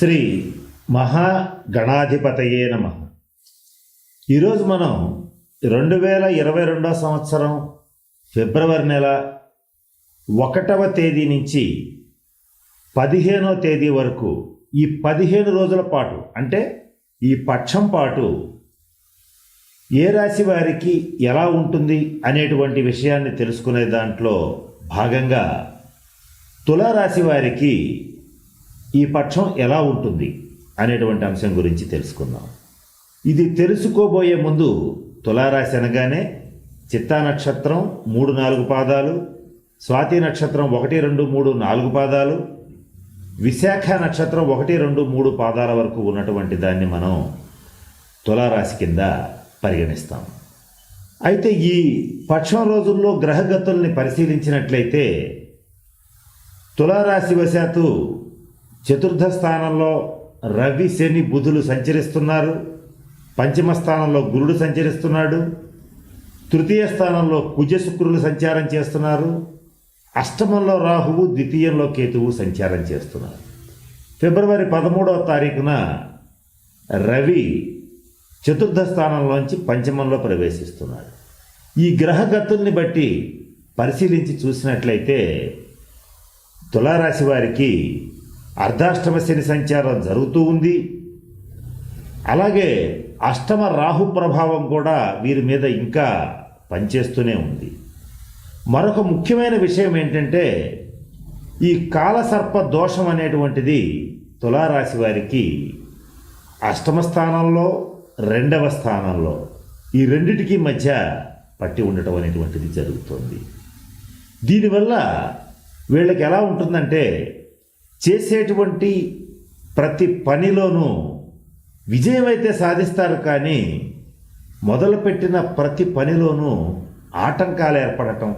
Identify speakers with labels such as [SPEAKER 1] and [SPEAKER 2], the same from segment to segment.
[SPEAKER 1] శ్రీ మహాగణాధిపతయే నమ. ఈరోజు మనం రెండు వేల ఇరవై రెండో సంవత్సరం ఫిబ్రవరి నెల ఒకటవ తేదీ నుంచి పదిహేనో తేదీ వరకు ఈ పదిహేను రోజుల పాటు అంటే ఈ పక్షం పాటు ఏ రాశి వారికి ఎలా ఉంటుంది అనేటువంటి విషయాన్ని తెలుసుకునే దాంట్లో భాగంగా తులారాశి వారికి ఈ పక్షం ఎలా ఉంటుంది అనేటువంటి అంశం గురించి తెలుసుకుందాం. ఇది తెలుసుకోబోయే ముందు తులారాశి అనగానే చిత్తా నక్షత్రం మూడు నాలుగు పాదాలు స్వాతి నక్షత్రం ఒకటి రెండు మూడు నాలుగు పాదాలు విశాఖ నక్షత్రం ఒకటి రెండు మూడు పాదాల వరకు ఉన్నటువంటి దాన్ని మనం తులారాశి కింద పరిగణిస్తాం. అయితే ఈ పక్షం రోజుల్లో గ్రహగతుల్ని పరిశీలించినట్లయితే తులారాశి వశాత్తు చతుర్థ స్థానంలో రవి శని బుధులు సంచరిస్తున్నారు. పంచమ స్థానంలో గురుడు సంచరిస్తున్నాడు. తృతీయ స్థానంలో కుజ శుక్రులు సంచారం చేస్తున్నారు. అష్టమంలో రాహువు ద్వితీయంలో కేతువు సంచారం చేస్తున్నారు. ఫిబ్రవరి పదమూడవ తారీఖున రవి చతుర్థ స్థానంలోంచి పంచమంలో ప్రవేశిస్తున్నాడు. ఈ గ్రహగతుల్ని బట్టి పరిశీలించి చూసినట్లయితే తులారాశి వారికి అర్ధాష్టమ శని సంచారం జరుగుతూ ఉంది. అలాగే అష్టమ రాహు ప్రభావం కూడా వీరి మీద ఇంకా పనిచేస్తూనే ఉంది. మరొక ముఖ్యమైన విషయం ఏంటంటే ఈ కాలసర్ప దోషం అనేటువంటిది తులారాశి వారికి అష్టమ స్థానంలో రెండవ స్థానంలో ఈ రెండిటికి మధ్య పట్టి ఉండటం అనేటువంటిది జరుగుతుంది. దీనివల్ల వీళ్ళకి ఎలా ఉంటుందంటే చేసేటువంటి ప్రతి పనిలోనూ విజయం అయితే సాధిస్తారు కానీ మొదలుపెట్టిన ప్రతి పనిలోనూ ఆటంకాలు ఏర్పడటం.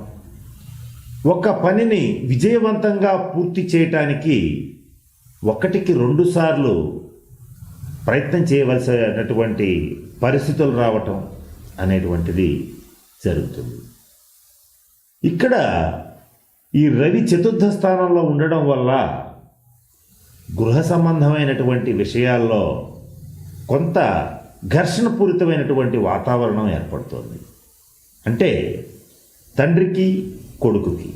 [SPEAKER 1] ఒక పనిని విజయవంతంగా పూర్తి చేయటానికి ఒకటికి రెండు సార్లు ప్రయత్నం చేయవలసినటువంటి పరిస్థితులు రావటం అనేటువంటిది జరుగుతుంది. ఇక్కడ ఈ రవి చతుర్థ స్థానంలో ఉండడం వల్ల గృహ సంబంధమైనటువంటి విషయాల్లో కొంత ఘర్షణపూరితమైనటువంటి వాతావరణం ఏర్పడుతోంది. అంటే తండ్రికి కొడుకుకి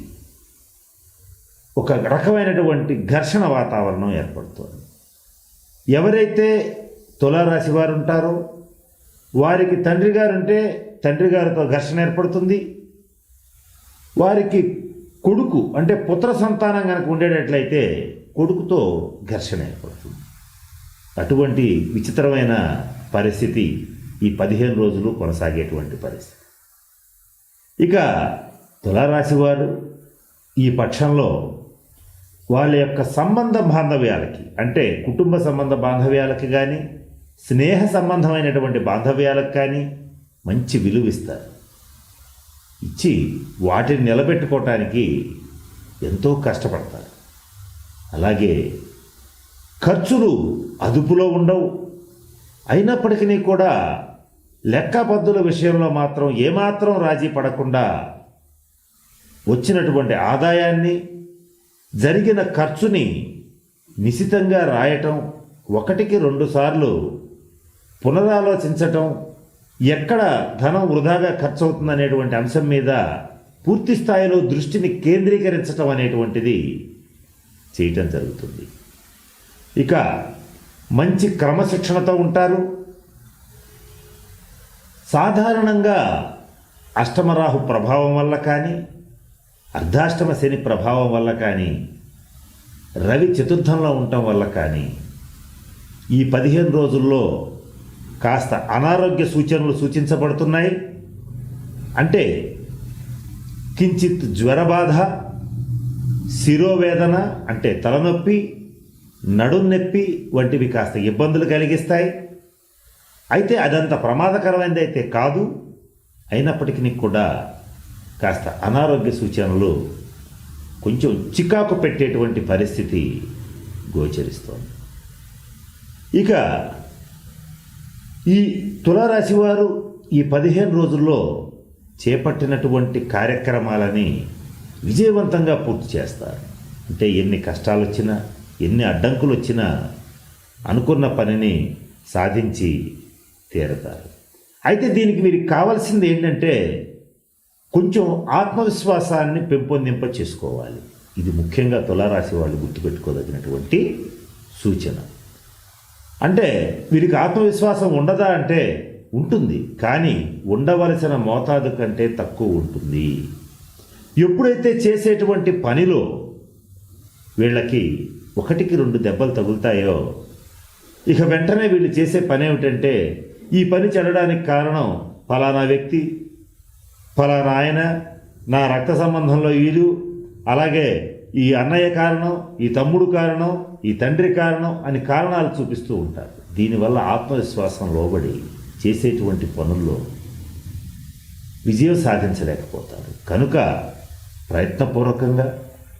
[SPEAKER 1] ఒక రకమైనటువంటి ఘర్షణ వాతావరణం ఏర్పడుతోంది. ఎవరైతే తులారాశి వారు ఉంటారో వారికి తండ్రి గారు ఉంటే తండ్రి గారితో ఘర్షణ ఏర్పడుతుంది. వారికి కొడుకు అంటే పుత్ర సంతానం కనుక ఉండేటట్లయితే కొడుకుతో ఘర్షణ ఏర్పడుతుంది. అటువంటి విచిత్రమైన పరిస్థితి ఈ పదిహేను రోజులు కొనసాగేటువంటి పరిస్థితి. ఇక తులారాశి వారు ఈ పక్షంలో వాళ్ళ యొక్క సంబంధ బాంధవ్యాలకి అంటే కుటుంబ సంబంధ బాంధవ్యాలకి కానీ స్నేహ సంబంధమైనటువంటి బాంధవ్యాలకు కానీ మంచి విలువిస్తారు. ఇచ్చి వాటిని నిలబెట్టుకోవటానికి ఎంతో కష్టపడతారు. అలాగే ఖర్చులు అదుపులో ఉండవు. అయినప్పటికీ కూడా లెక్కబద్దుల విషయంలో మాత్రం ఏమాత్రం రాజీ పడకుండా వచ్చినటువంటి ఆదాయాన్ని జరిగిన ఖర్చుని నిశితంగా రాయటం ఒకటికి రెండుసార్లు పునరాలోచించటం ఎక్కడ ధనం వృధాగా ఖర్చు అవుతుందనేటువంటి అంశం మీద పూర్తి స్థాయిలో దృష్టిని కేంద్రీకరించటం అనేటువంటిది చేయటం జరుగుతుంది. ఇక మంచి క్రమశిక్షణతో ఉంటారు. సాధారణంగా అష్టమరాహు ప్రభావం వల్ల కానీ అర్ధాష్టమ శని ప్రభావం వల్ల కానీ రవి చతుర్థంలో ఉండటం వల్ల కానీ ఈ పదిహేను రోజుల్లో కాస్త అనారోగ్య సూచనలు సూచించబడుతున్నాయి. అంటే కించిత్ జ్వరబాధ శిరోవేదన అంటే తలనొప్పి నడున్నొప్పి వంటివి కాస్త ఇబ్బందులు కలిగిస్తాయి. అయితే అదంత ప్రమాదకరమైనది అయితే కాదు. అయినప్పటికీ కూడా కాస్త అనారోగ్య సూచనలు కొంచెం చికాకు పెట్టేటువంటి పరిస్థితి గోచరిస్తోంది. ఇక ఈ తులారాశి వారు ఈ పదిహేను రోజుల్లో చేపట్టినటువంటి కార్యక్రమాలని విజయవంతంగా పూర్తి చేస్తారు. అంటే ఎన్ని కష్టాలు వచ్చినా ఎన్ని అడ్డంకులు వచ్చినా అనుకున్న పనిని సాధించి తీరతారు. అయితే దీనికి మీరు కావాల్సింది ఏంటంటే కొంచెం ఆత్మవిశ్వాసాన్ని పెంపొందింప చేసుకోవాలి. ఇది ముఖ్యంగా తులారాశి వాళ్ళు గుర్తుపెట్టుకోదగినటువంటి సూచన. అంటే వీరికి ఆత్మవిశ్వాసం ఉండదా అంటే ఉంటుంది కానీ ఉండవలసిన మోతాదు కంటే తక్కువ ఉంటుంది. ఎప్పుడైతే చేసేటువంటి పనిలో వీళ్ళకి ఒకటికి రెండు దెబ్బలు తగులుతాయో ఇక వెంటనే వీళ్ళు చేసే పని ఏమిటంటే ఈ పని చెడడానికి కారణం ఫలానా వ్యక్తి ఫలానా ఆయన నా రక్త సంబంధంలో వీలు అలాగే ఈ అన్నయ్య కారణం ఈ తమ్ముడు కారణం ఈ తండ్రి కారణం అని కారణాలు చూపిస్తూ ఉంటారు. దీనివల్ల ఆత్మవిశ్వాసం లోబడి చేసేటువంటి పనుల్లో విజయం సాధించలేకపోతారు. కనుక ప్రయత్నపూర్వకంగా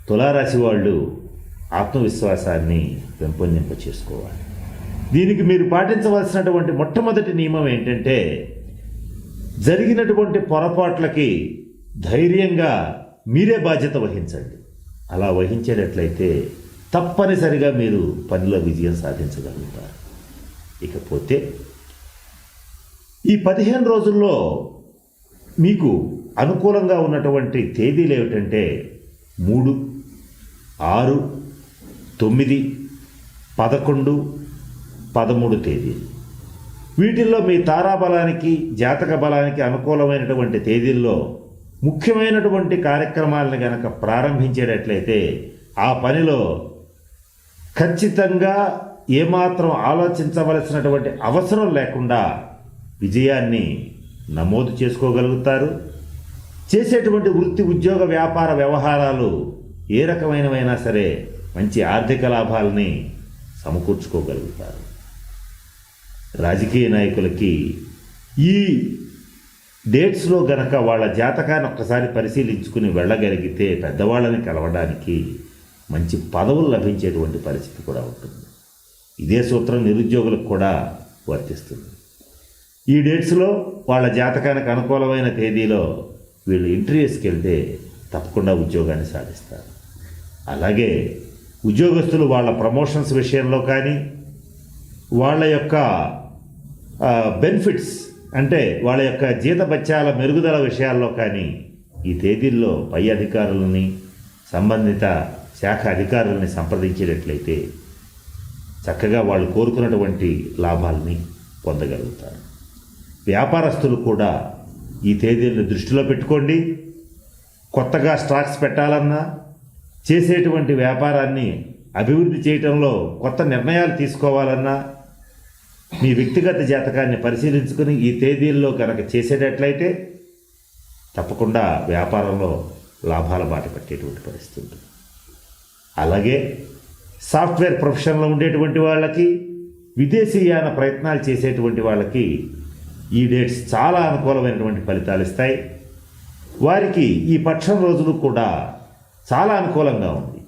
[SPEAKER 1] తులారాశి వాళ్ళు ఆత్మవిశ్వాసాన్ని పెంపొందింప చేసుకోవాలి దీనికి మీరు పాటించవలసినటువంటి మొట్టమొదటి నియమం ఏంటంటే జరిగినటువంటి పొరపాట్లకి ధైర్యంగా మీరే బాధ్యత వహించండి. అలా వహించేటట్లయితే తప్పనిసరిగా మీరు పనిలో విజయం సాధించగలుగుతారు. ఇకపోతే ఈ పదిహేను రోజుల్లో మీకు అనుకూలంగా ఉన్నటువంటి తేదీలు ఏమిటంటే మూడు ఆరు తొమ్మిది పదకొండు పదమూడు తేదీలు. వీటిల్లో మీ తారాబలానికి జాతక బలానికి అనుకూలమైనటువంటి తేదీల్లో ముఖ్యమైనటువంటి కార్యక్రమాలను గనక ప్రారంభించేటట్లయితే ఆ పనిలో ఖచ్చితంగా ఏమాత్రం ఆలోచించవలసినటువంటి అవసరం లేకుండా విజయాన్ని నమోదు చేసుకోగలుగుతారు. చేసేటువంటి వృత్తి ఉద్యోగ వ్యాపార వ్యవహారాలు ఏ రకమైనవైనా సరే మంచి ఆర్థిక లాభాలని సమకూర్చుకోగలుగుతారు. రాజకీయ నాయకులకి ఈ డేట్స్లో గనక వాళ్ళ జాతకాన్ని ఒక్కసారి పరిశీలించుకుని వెళ్ళగలిగితే పెద్దవాళ్ళని కలవడానికి మంచి పదవులు లభించేటువంటి పరిస్థితి కూడా ఉంటుంది. ఇదే సూత్రం నిరుద్యోగులకు కూడా వర్తిస్తుంది. ఈ డేట్స్లో వాళ్ళ జాతకానికి అనుకూలమైన తేదీలో వీళ్ళు ఇంటర్వ్యూస్కి వెళ్తే తప్పకుండా ఉద్యోగాన్ని సాధిస్తారు. అలాగే ఉద్యోగస్తులు వాళ్ళ ప్రమోషన్స్ విషయంలో కానీ వాళ్ళ యొక్క బెనిఫిట్స్ అంటే వాళ్ళ యొక్క జీతభత్యాల మెరుగుదల విషయాల్లో కానీ ఈ తేదీల్లో పై అధికారులని సంబంధిత శాఖ అధికారులని సంప్రదించేటట్లయితే చక్కగా వాళ్ళు కోరుకున్నటువంటి లాభాలని పొందగలుగుతారు. వ్యాపారస్తులు కూడా ఈ తేదీలను దృష్టిలో పెట్టుకోండి. కొత్తగా స్టాక్స్ పెట్టాలన్నా చేసేటువంటి వ్యాపారాన్ని అభివృద్ధి చేయటంలో కొత్త నిర్ణయాలు తీసుకోవాలన్నా మీ వ్యక్తిగత జాతకాన్ని పరిశీలించుకుని ఈ తేదీల్లో కనుక చేసేటట్లయితే తప్పకుండా వ్యాపారంలో లాభాల బాట పట్టేటువంటి పరిస్థితి ఉంటుంది. అలాగే సాఫ్ట్వేర్ ప్రొఫెషన్లో ఉండేటువంటి వాళ్ళకి విదేశీయాన ప్రయత్నాలు చేసేటువంటి వాళ్ళకి ఈ డేట్స్ చాలా అనుకూలమైనటువంటి ఫలితాలు ఇస్తాయి. వారికి ఈ పక్షం రోజులు కూడా చాలా అనుకూలంగా ఉంది.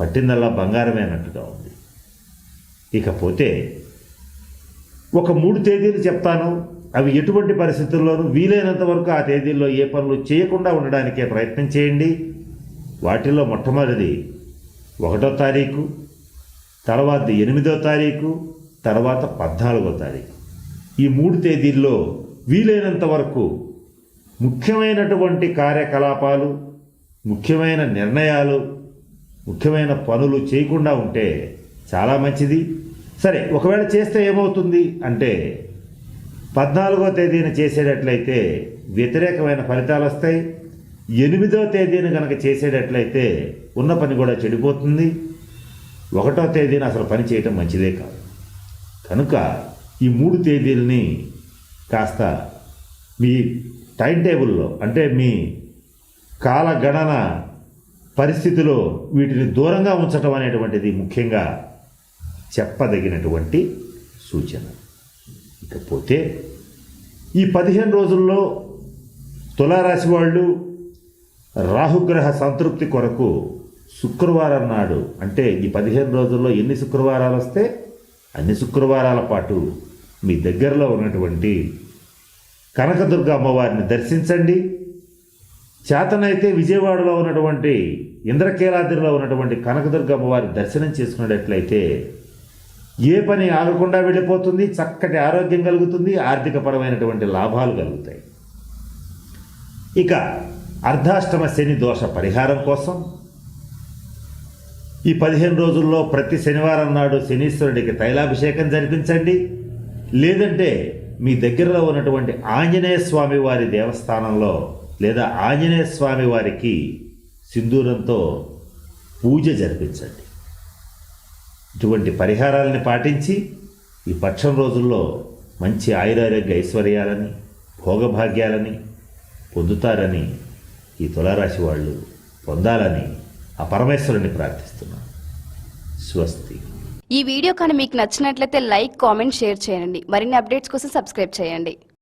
[SPEAKER 1] పట్టిందల్లా బంగారమే ఉంది. ఇకపోతే ఒక మూడు తేదీలు చెప్తాను. అవి ఎటువంటి పరిస్థితుల్లోనూ వీలైనంత వరకు ఆ తేదీల్లో ఏ పనులు చేయకుండా ఉండడానికే ప్రయత్నం చేయండి. వాటిల్లో మొట్టమొదటిది ఒకటో తారీఖు తర్వాత ఎనిమిదో తారీఖు తర్వాత పద్నాలుగో తారీఖు. ఈ మూడు తేదీల్లో వీలైనంత వరకు ముఖ్యమైనటువంటి కార్యకలాపాలు ముఖ్యమైన నిర్ణయాలు ముఖ్యమైన పనులు చేయకుండా ఉంటే చాలా మంచిది. సరే ఒకవేళ చేస్తే ఏమవుతుంది అంటే పద్నాలుగో తేదీన చేసేటట్లయితే వ్యతిరేకమైన ఫలితాలు వస్తాయి. ఎనిమిదో తేదీన కనుక చేసేటట్లయితే ఉన్న పని కూడా చెడిపోతుంది. ఒకటో తేదీన అసలు పని చేయటం మంచిదే కాదు. కనుక ఈ మూడు తేదీలని కాస్త మీ టైం టేబుల్లో అంటే మీ కాలగణన పరిస్థితిలో వీటిని దూరంగా ఉంచటం అనేటువంటిది ముఖ్యంగా చెప్పదగినటువంటి సూచన. ఇకపోతే ఈ పదిహేను రోజుల్లో తులారాశి వాళ్ళు రాహుగ్రహ సంతృప్తి కొరకు శుక్రవారం నాడు అంటే ఈ పదిహేను రోజుల్లో ఎన్ని శుక్రవారాలు వస్తే అన్ని శుక్రవారాల పాటు మీ దగ్గరలో ఉన్నటువంటి కనకదుర్గ అమ్మవారిని దర్శించండి. చేతనైతే విజయవాడలో ఉన్నటువంటి ఇంద్రకీలాద్రిలో ఉన్నటువంటి కనకదుర్గ అమ్మవారి దర్శనం చేసుకున్నట్లయితే ఏ పని ఆగకుండా వెళ్ళిపోతుంది చక్కటి ఆరోగ్యం కలుగుతుంది ఆర్థికపరమైనటువంటి లాభాలు కలుగుతాయి. ఇక అర్ధాష్టమ శని దోష పరిహారం కోసం ఈ పదిహేను రోజుల్లో ప్రతి శనివారం నాడు శనీశ్వరుడికి తైలాభిషేకం జరిపించండి. లేదంటే మీ దగ్గరలో ఉన్నటువంటి ఆంజనేయ స్వామి వారి దేవస్థానంలో లేదా ఆంజనేయ స్వామి వారికి సింధూరంతో పూజ జరిపించండి. ఇటువంటి పరిహారాలని పాటించి ఈ పక్షం రోజుల్లో మంచి ఆయురారోగ్య ఐశ్వర్యాలని భోగభాగ్యాలని పొందుతారని ఈ తులారాశి వాళ్ళు పొందాలని ఆ పరమేశ్వరుని ప్రార్థిస్తున్నాను. స్వస్తి.
[SPEAKER 2] ఈ వీడియో కానీ మీకు నచ్చినట్లయితే లైక్ కామెంట్ షేర్ చేయండి. మరిన్ని అప్డేట్స్ కోసం సబ్స్క్రైబ్ చేయండి.